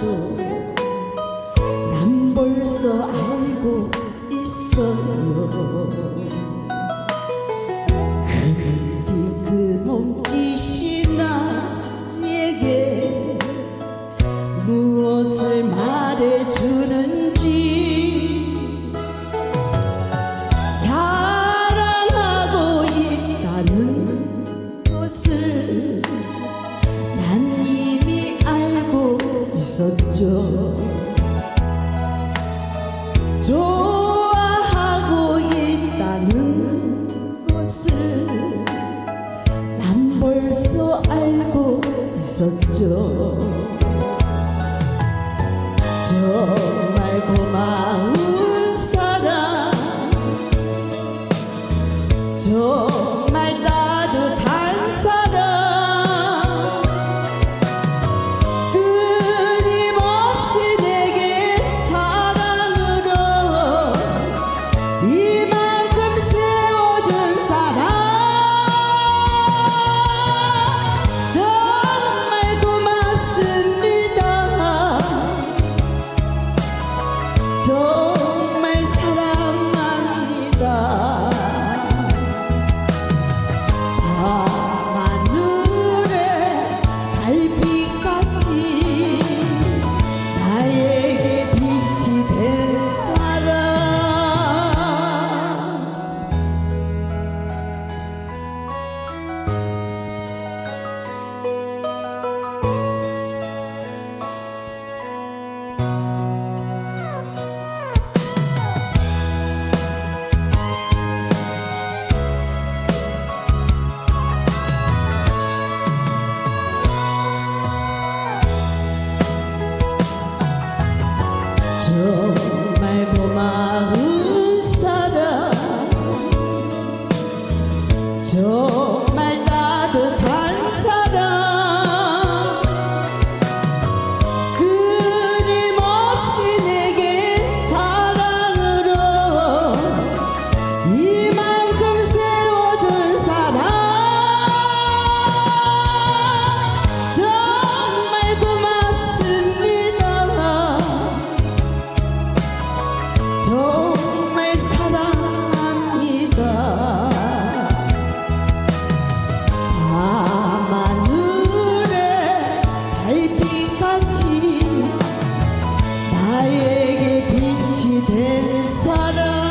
알고 난 벌써 알고 있 어요？그 그놈 짓이 나에게 무엇을 말해주는지 있었죠. 좋아하고 있다는 것을 난 벌써 알고 있었죠. 정말 고마운 정 나에게 빛이 된 사람.